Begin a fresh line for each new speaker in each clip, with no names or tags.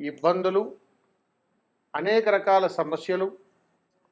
ఇబ్బందులు అనేక రకాల సమస్యలు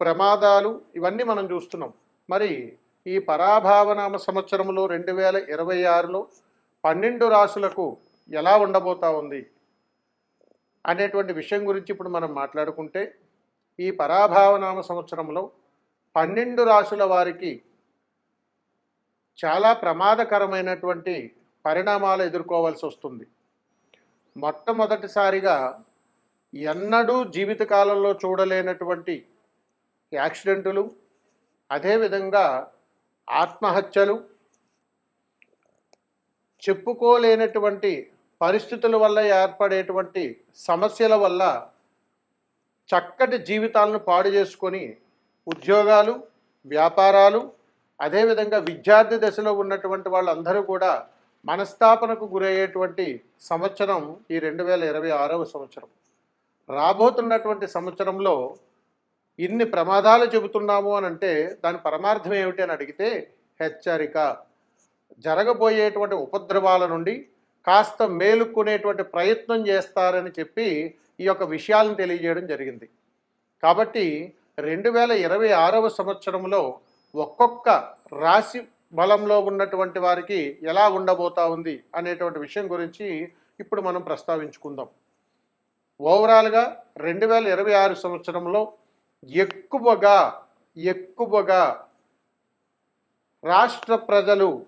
ప్రమాదాలు ఇవన్నీ మనం చూస్తున్నాం. మరి ఈ పరాభావనామ సంవత్సరంలో రెండు వేల ఇరవై ఆరులో పన్నెండు రాసులకు ఎలా ఉండబోతా ఉంది అనేటువంటి విషయం గురించి ఇప్పుడు మనం మాట్లాడుకుంటే ఈ పరాభావనామ సంవత్సరంలో పన్నెండు రాసుల వారికి చాలా ప్రమాదకరమైనటువంటి పరిణామాలు ఎదుర్కోవాల్సి వస్తుంది. మొట్టమొదటిసారిగా ఎన్నడూ జీవితకాలంలో చూడలేనటువంటి యాక్సిడెంటులు అదేవిధంగా ఆత్మహత్యలు చెప్పుకోలేనటువంటి పరిస్థితుల వల్ల ఏర్పడేటువంటి సమస్యల వల్ల చక్కటి జీవితాలను పాడు చేసుకొని ఉద్యోగాలు వ్యాపారాలు అదేవిధంగా విద్యార్థి దశలో ఉన్నటువంటి వాళ్ళందరూ కూడా మనస్తాపనకు గురయ్యేటువంటి సంవత్సరం ఈ రెండు వేల ఇరవై ఆరవ సంవత్సరం. రాబోతున్నటువంటి సంవత్సరంలో ఇన్ని ప్రమాదాలు చెబుతున్నాము అని అంటే దాని పరమార్థం ఏమిటి అని అడిగితే హెచ్చరిక. జరగబోయేటువంటి ఉపద్రవాల నుండి కాస్త మేలుకునేటువంటి ప్రయత్నం చేస్తారని చెప్పి ఈ యొక్క విషయాలను తెలియజేయడం జరిగింది. కాబట్టి రెండు వేల ఇరవై ఆరవ సంవత్సరంలో ఒక్కొక్క రాశి బలంలో ఉన్నటువంటి వారికి ఎలా ఉండబోతా ఉంది అనేటువంటి విషయం గురించి ఇప్పుడు మనం ప్రస్తావించుకుందాం. ఓవరాల్గా రెండు వేల ఇరవై ఆరు సంవత్సరంలో ఎక్కువగా ఎక్కువగా రాష్ట్ర ప్రజలు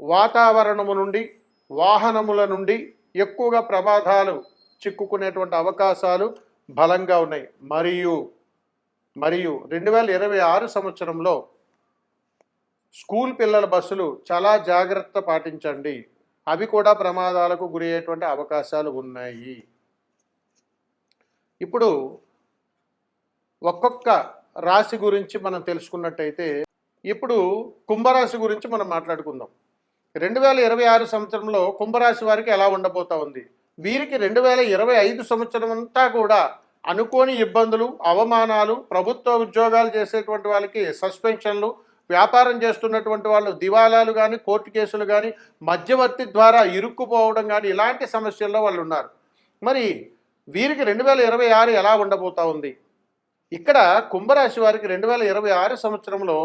వాతావరణము నుండి వాహనముల నుండి ఎక్కువగా ప్రమాదాలు చిక్కుకునేటువంటి అవకాశాలు బలంగా ఉన్నాయి. మరియు మరియు రెండు వేల ఇరవై ఆరు సంవత్సరంలో స్కూల్ పిల్లల బస్సులు చాలా జాగ్రత్త పాటించండి. అవి కూడా ప్రమాదాలకు గురయ్యేటువంటి అవకాశాలు ఉన్నాయి. ఇప్పుడు ఒక్కొక్క రాశి గురించి మనం తెలుసుకున్నట్టయితే ఇప్పుడు కుంభరాశి గురించి మనం మాట్లాడుకుందాం. రెండు వేల ఇరవై ఆరు సంవత్సరంలో కుంభరాశి వారికి ఎలా ఉండబోతా ఉంది? వీరికి రెండు వేల ఇరవై ఐదు సంవత్సరం అంతా కూడా అనుకోని ఇబ్బందులు అవమానాలు ప్రభుత్వ ఉద్యోగాలు చేసేటువంటి వాళ్ళకి సస్పెన్షన్లు వ్యాపారం చేస్తున్నటువంటి వాళ్ళు దివాలాలు కానీ కోర్టు కేసులు కానీ మధ్యవర్తి ద్వారా ఇరుక్కుపోవడం కానీ ఇలాంటి సమస్యల్లో వాళ్ళు ఉన్నారు. మరి వీరికి రెండు వేల ఇరవై ఆరు ఎలా ఉండబోతా ఉంది? ఇక్కడ కుంభరాశి వారికి రెండు వేల ఇరవై ఆరు సంవత్సరంలో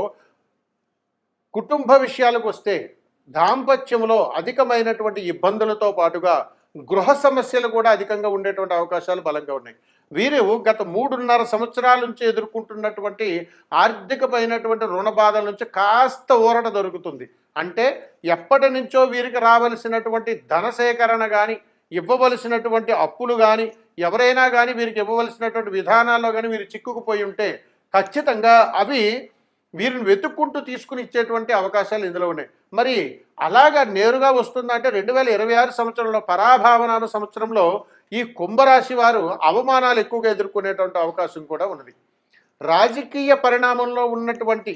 కుటుంబ విషయాలకు వస్తే దాంపత్యంలో అధికమైనటువంటి ఇబ్బందులతో పాటుగా గృహ సమస్యలు కూడా అధికంగా ఉండేటువంటి అవకాశాలు బలంగా ఉన్నాయి. వీరు గత మూడున్నర సంవత్సరాల నుంచి ఎదుర్కొంటున్నటువంటి ఆర్థికమైనటువంటి రుణ బాధల నుంచి కాస్త ఊరట దొరుకుతుంది. అంటే ఎప్పటి నుంచో వీరికి రావలసినటువంటి ధన సేకరణ కానీ ఇవ్వవలసినటువంటి అప్పులు కానీ ఎవరైనా కానీ వీరికి ఇవ్వవలసినటువంటి విధానాల్లో కానీ వీరు చిక్కుకుపోయి ఉంటే ఖచ్చితంగా అవి వీరిని వెతుక్కుంటూ తీసుకుని ఇచ్చేటువంటి అవకాశాలు ఇందులో ఉన్నాయి. మరి అలాగా నేరుగా వస్తుందంటే రెండు వేల ఇరవై ఆరు సంవత్సరంలో పరాభావనాలు సంవత్సరంలో ఈ కుంభరాశి వారు అవమానాలు ఎక్కువగా ఎదుర్కొనేటువంటి అవకాశం కూడా ఉన్నది. రాజకీయ పరిణామంలో ఉన్నటువంటి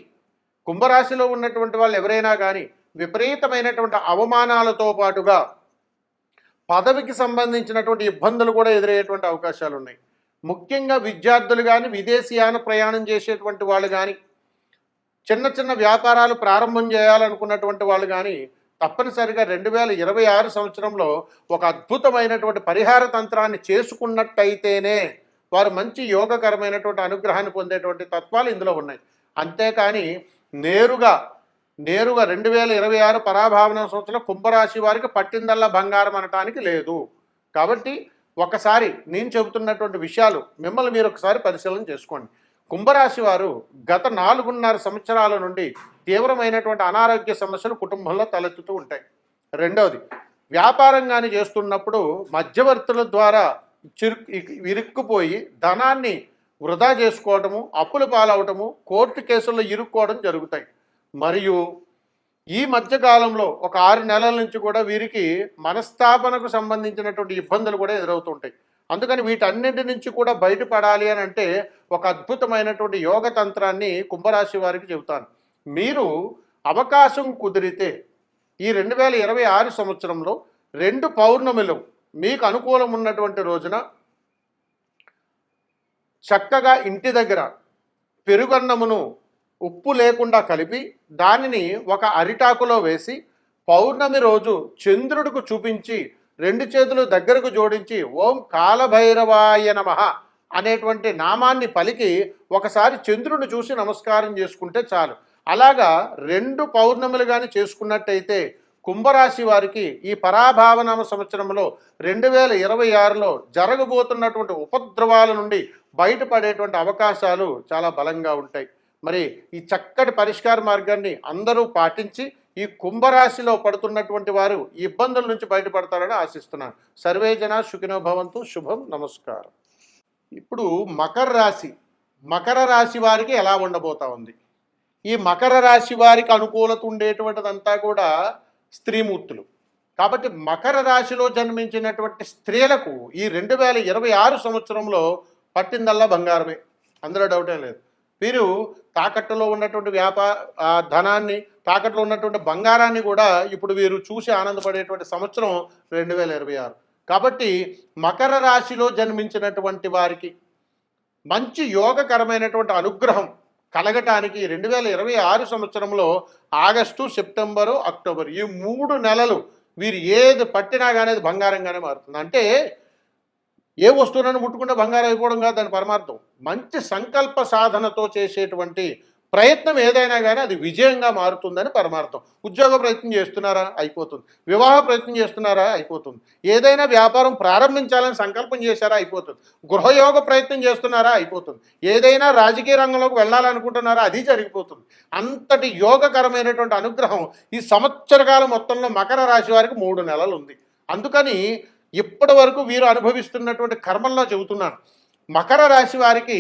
కుంభరాశిలో ఉన్నటువంటి వాళ్ళు ఎవరైనా కానీ విపరీతమైనటువంటి అవమానాలతో పాటుగా పదవికి సంబంధించినటువంటి ఇబ్బందులు కూడా ఎదురయ్యేటువంటి అవకాశాలు ఉన్నాయి ముఖ్యంగా విద్యార్థులు కానీ విదేశీయాన ప్రయాణం చేసేటువంటి వాళ్ళు కానీ చిన్న చిన్న వ్యాపారాలు ప్రారంభం చేయాలనుకున్నటువంటి వాళ్ళు కానీ తప్పనిసరిగా రెండు వేల ఇరవై ఆరు సంవత్సరంలో ఒక అద్భుతమైనటువంటి పరిహార తంత్రాన్ని చేసుకున్నట్టయితేనే వారు మంచి యోగకరమైనటువంటి అనుగ్రహాన్ని పొందేటువంటి తత్వాలు ఇందులో ఉన్నాయి. అంతేకాని నేరుగా నేరుగా రెండు వేల ఇరవై ఆరు పరాభావన సంవత్సరం కుంభరాశి వారికి పట్టిందల్లా బంగారం అనటానికి లేదు. కాబట్టి ఒకసారి నేను చెబుతున్నటువంటి విషయాలు మిమ్మల్ని మీరు ఒకసారి పరిశీలన చేసుకోండి. కుంభరాశి వారు గత నాలుగున్నర సంవత్సరాల నుండి తీవ్రమైనటువంటి అనారోగ్య సమస్యలు కుటుంబంలో తలెత్తుతూ ఉంటాయి. రెండవది వ్యాపారం కానీ చేస్తున్నప్పుడు మధ్యవర్తుల ద్వారా చిరు ఇరుక్కుపోయి ధనాన్ని వృధా చేసుకోవటము అప్పులు పాలవటము కోర్టు కేసుల్లో ఇరుక్కోవడం జరుగుతాయి. మరియు ఈ మధ్యకాలంలో ఒక ఆరు నెలల నుంచి కూడా వీరికి మనస్తాపనకు సంబంధించినటువంటి ఇబ్బందులు కూడా ఎదురవుతుంటాయి అందుకని వీటన్నింటి నుంచి కూడా బయటపడాలి అని అంటే ఒక అద్భుతమైనటువంటి యోగ తంత్రాన్ని కుంభరాశి వారికి చెబుతాను. మీరు అవకాశం కుదిరితే ఈ రెండు వేల ఇరవై ఆరు సంవత్సరంలో రెండు పౌర్ణమిలు మీకు అనుకూలం ఉన్నటువంటి రోజున చక్కగా ఇంటి దగ్గర పెరుగన్నమును ఉప్పు లేకుండా కలిపి దానిని ఒక అరిటాకులో వేసి పౌర్ణమి రోజు చంద్రుడికి చూపించి రెండు చేతులు దగ్గరకు జోడించి ఓం కాలభైరవాయ నమః అనేటువంటి నామాన్ని పలికి ఒకసారి చంద్రుడిని చూసి నమస్కారం చేసుకుంటే చాలు. అలాగా రెండు పౌర్ణములు కానీ చేసుకున్నట్టయితే కుంభరాశి వారికి ఈ పరాభావనామ సంవత్సరంలో రెండు వేల ఇరవై ఆరులో జరగబోతున్నటువంటి ఉపద్రవాల నుండి బయటపడేటువంటి అవకాశాలు చాలా బలంగా ఉంటాయి. మరి ఈ చక్కటి పరిష్కార మార్గాన్ని అందరూ పాటించి ఈ కుంభరాశిలో పడుతున్నటువంటి వారు ఇబ్బందుల నుంచి బయటపడతారని ఆశిస్తున్నాను. సర్వే జన సుఖినో భవంతు. శుభం. నమస్కారం. ఇప్పుడు మకర రాశి. మకర రాశి వారికి ఎలా ఉండబోతా ఉంది? ఈ మకర రాశి వారికి అనుకూలత ఉండేటువంటిదంతా కూడా స్త్రీమూర్తులు. కాబట్టి మకర రాశిలో జన్మించినటువంటి స్త్రీలకు ఈ రెండు వేల ఇరవై ఆరు సంవత్సరంలో పట్టిందల్లా బంగారమే. అందులో డౌటే లేదు. వీరు తాకట్టులో ఉన్నటువంటి వ్యాపార ధనాన్ని తాకట్టులో ఉన్నటువంటి బంగారాన్ని కూడా ఇప్పుడు వీరు చూసి ఆనందపడేటువంటి సంవత్సరం రెండు వేల ఇరవై ఆరు. కాబట్టి మకర రాశిలో జన్మించినటువంటి వారికి మంచి యోగకరమైనటువంటి అనుగ్రహం కలగటానికి రెండు వేల ఇరవై ఆరు సంవత్సరంలో ఆగస్టు సెప్టెంబరు అక్టోబర్ ఈ మూడు నెలలు వీరు ఏది పట్టినా కానీ అది బంగారంగానే మారుతుంది. అంటే ఏ వస్తువులను ముట్టుకుంటే బంగారం అయిపోవడం కాదు దాని పరమార్థం. మంచి సంకల్ప సాధనతో చేసేటువంటి ప్రయత్నం ఏదైనా కానీ అది విజయంగా మారుతుందని పరమార్థం. ఉద్యోగ ప్రయత్నం చేస్తున్నారా? అయిపోతుంది. వివాహ ప్రయత్నం చేస్తున్నారా? అయిపోతుంది. ఏదైనా వ్యాపారం ప్రారంభించాలని సంకల్పం చేశారా? అయిపోతుంది. గృహయోగ ప్రయత్నం చేస్తున్నారా? అయిపోతుంది. ఏదైనా రాజకీయ రంగంలోకి వెళ్ళాలనుకుంటున్నారా? అది జరిగిపోతుంది. అంతటి యోగకరమైనటువంటి అనుగ్రహం ఈ సంవత్సర కాలం మొత్తంలో మకర రాశి వారికి మూడు నెలలు ఉంది. అందుకని ఇప్పటి వరకు వీరు అనుభవిస్తున్నటువంటి కర్మల్లో చెబుతున్నాను. మకర రాశి వారికి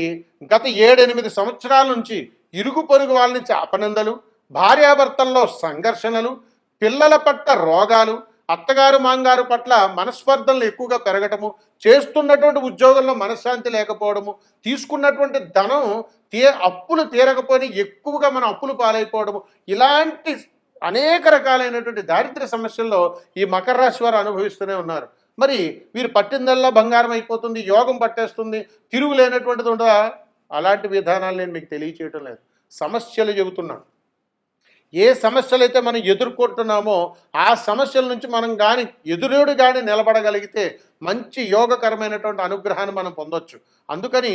గత ఏడెనిమిది సంవత్సరాల నుంచి ఇరుగు పొరుగు వాళ్ళ నుంచి అపనందలు భార్యాభర్తల్లో సంఘర్షణలు పిల్లల పట్ల రోగాలు అత్తగారు మాంగారు పట్ల మనస్పర్ధలు ఎక్కువగా పెరగటము చేస్తున్నటువంటి ఉద్యోగంలో మనశ్శాంతి లేకపోవడము తీసుకున్నటువంటి ధనం తీ అప్పులు తీరకపోయి ఎక్కువగా మన అప్పులు పాలైపోవడము ఇలాంటి అనేక రకాలైనటువంటి దారిద్ర్య సమస్యల్లో ఈ మకర రాశి వారు అనుభవిస్తూనే ఉన్నారు. మరి వీరు పట్టిందల్లా బంగారం అయిపోతుంది యోగం పట్టేస్తుంది తిరుగులేనటువంటిది ఉండదా? అలాంటి విధానాలు నేను మీకు తెలియచేయటం లేదు. సమస్యలు చెబుతున్నాను. ఏ సమస్యలు అయితే మనం ఎదుర్కొంటున్నామో ఆ సమస్యల నుంచి మనం కానీ ఎదురుడు కానీ నిలబడగలిగితే మంచి యోగకరమైనటువంటి అనుగ్రహాన్ని మనం పొందొచ్చు. అందుకని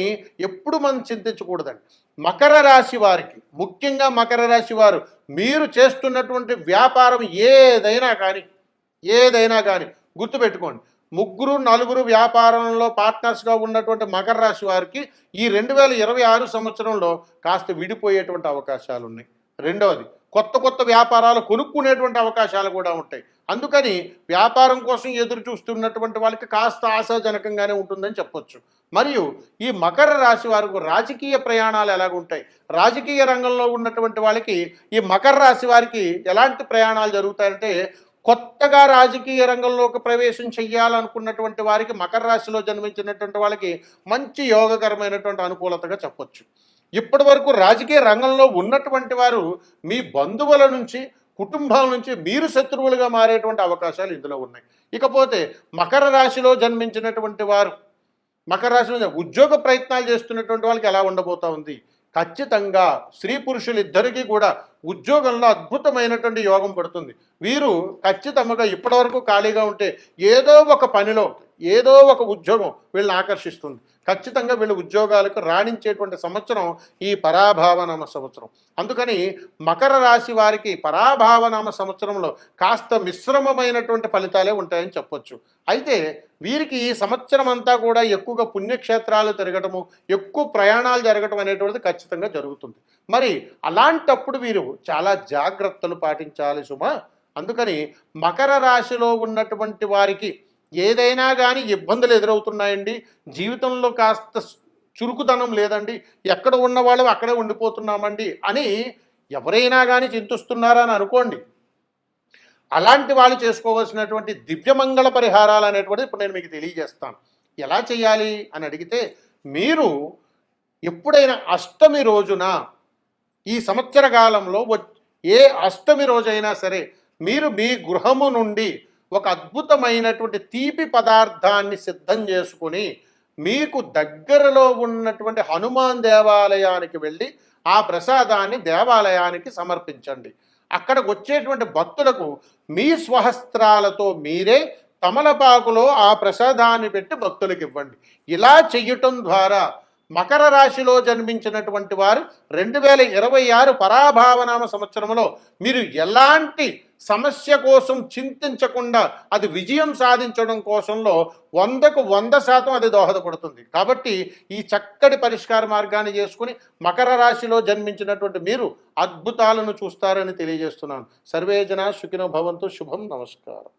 ఎప్పుడు మనం చింతించకూడదండి. మకర రాశి వారికి ముఖ్యంగా మకర రాశి వారు మీరు చేస్తున్నటువంటి వ్యాపారం ఏదైనా కానీ ఏదైనా కానీ గుర్తుపెట్టుకోండి. ముగ్గురు నలుగురు వ్యాపారంలో పార్ట్నర్స్గా ఉన్నటువంటి మకర రాశి వారికి ఈ రెండు వేల ఇరవై ఆరు సంవత్సరంలో కాస్త విడిపోయేటువంటి అవకాశాలు ఉన్నాయి రెండవది కొత్త కొత్త వ్యాపారాలు కొనుక్కునేటువంటి అవకాశాలు కూడా ఉంటాయి. అందుకని వ్యాపారం కోసం ఎదురు చూస్తున్నటువంటి వాళ్ళకి కాస్త ఆశాజనకంగానే ఉంటుందని చెప్పొచ్చు. మరియు ఈ మకర రాశి వారికి రాజకీయ ప్రయాణాలు ఎలాగుంటాయి? రాజకీయ రంగంలో ఉన్నటువంటి వాళ్ళకి ఈ మకర రాశి వారికి ఎలాంటి ప్రయాణాలు జరుగుతాయంటే కొత్తగా రాజకీయ రంగంలోకి ప్రవేశం చెయ్యాలనుకున్నటువంటి వారికి మకర రాశిలో జన్మించినటువంటి వాళ్ళకి మంచి యోగకరమైనటువంటి అనుకూలతగా చెప్పొచ్చు. ఇప్పటి వరకు రాజకీయ రంగంలో ఉన్నటువంటి వారు మీ బంధువుల నుంచి కుటుంబాల నుంచి మీరు శత్రువులుగా మారేటువంటి అవకాశాలు ఇందులో ఉన్నాయి. ఇకపోతే మకర రాశిలో జన్మించినటువంటి వారు మకర రాశిలో ఉద్యోగ ప్రయత్నాలు చేస్తున్నటువంటి వాళ్ళకి ఎలా ఉండబోతా ఉంది? ఖచ్చితంగా స్త్రీ పురుషులు ఇద్దరికీ కూడా ఉద్యోగంలో అద్భుతమైనటువంటి యోగం పడుతుంది. వీరు ఖచ్చితంగా ఇప్పటివరకు ఖాళీగా ఉంటే ఏదో ఒక పనిలో ఏదో ఒక ఉద్యోగం వీళ్ళని ఆకర్షిస్తుంది. ఖచ్చితంగా వీళ్ళ ఉద్యోగాలకు రాణించేటువంటి సంవత్సరం ఈ పరాభావనామ సంవత్సరం. అందుకని మకర రాశి వారికి పరాభావనామ సంవత్సరంలో కాస్త మిశ్రమమైనటువంటి ఫలితాలే ఉంటాయని చెప్పొచ్చు. అయితే వీరికి ఈ సంవత్సరం అంతా కూడా ఎక్కువగా పుణ్యక్షేత్రాలు తిరగటము ఎక్కువ ప్రయాణాలు జరగటం అనేటువంటిది ఖచ్చితంగా జరుగుతుంది. మరి అలాంటప్పుడు వీరు చాలా జాగ్రత్తలు పాటించాలి సుమా. అందుకని మకర రాశిలో ఉన్నటువంటి వారికి ఏదైనా కానీ ఇబ్బందులు ఎదురవుతున్నాయండి. జీవితంలో కాస్త చురుకుదనం లేదండి. ఎక్కడ ఉన్న వాళ్ళు అక్కడే ఉండిపోతున్నామండి అని ఎవరైనా కానీ చింతిస్తున్నారా అని అనుకోండి. అలాంటి వాళ్ళు చేసుకోవాల్సినటువంటి దివ్యమంగళ పరిహారాలు అనేటువంటిది ఇప్పుడు నేను మీకు తెలియజేస్తాను. ఎలా చేయాలి అని అడిగితే మీరు ఎప్పుడైనా అష్టమి రోజున ఈ సంవత్సర కాలంలో వ- ఏ అష్టమి రోజైనా సరే మీరు మీ గృహము నుండి ఒక అద్భుతమైనటువంటి తీపి పదార్థాన్ని సిద్ధం చేసుకుని మీకు దగ్గరలో ఉన్నటువంటి హనుమాన్ దేవాలయానికి వెళ్ళి ఆ ప్రసాదాన్ని దేవాలయానికి సమర్పించండి. అక్కడికి వచ్చేటువంటి భక్తులకు మీ స్వహస్త్రాలతో మీరే తమలపాకులో ఆ ప్రసాదాన్ని పెట్టి భక్తులకు ఇవ్వండి. ఇలా చెయ్యటం ద్వారా మకర రాశిలో జన్మించినటువంటి వారు రెండు వేల ఇరవై ఆరు పరాభావనామ సంవత్సరంలో మీరు ఎలాంటి సమస్య కోసం చింతించకుండా అది విజయం సాధించడం కోసంలో వందకు వంద శాతం అది దోహదపడుతుంది. కాబట్టి ఈ చక్కటి పరిష్కార మార్గాన్ని చేసుకుని మకర రాశిలో జన్మించినటువంటి మీరు అద్భుతాలను చూస్తారని తెలియజేస్తున్నాను. సర్వేజన సుఖినో భవంతు. శుభం. నమస్కారం.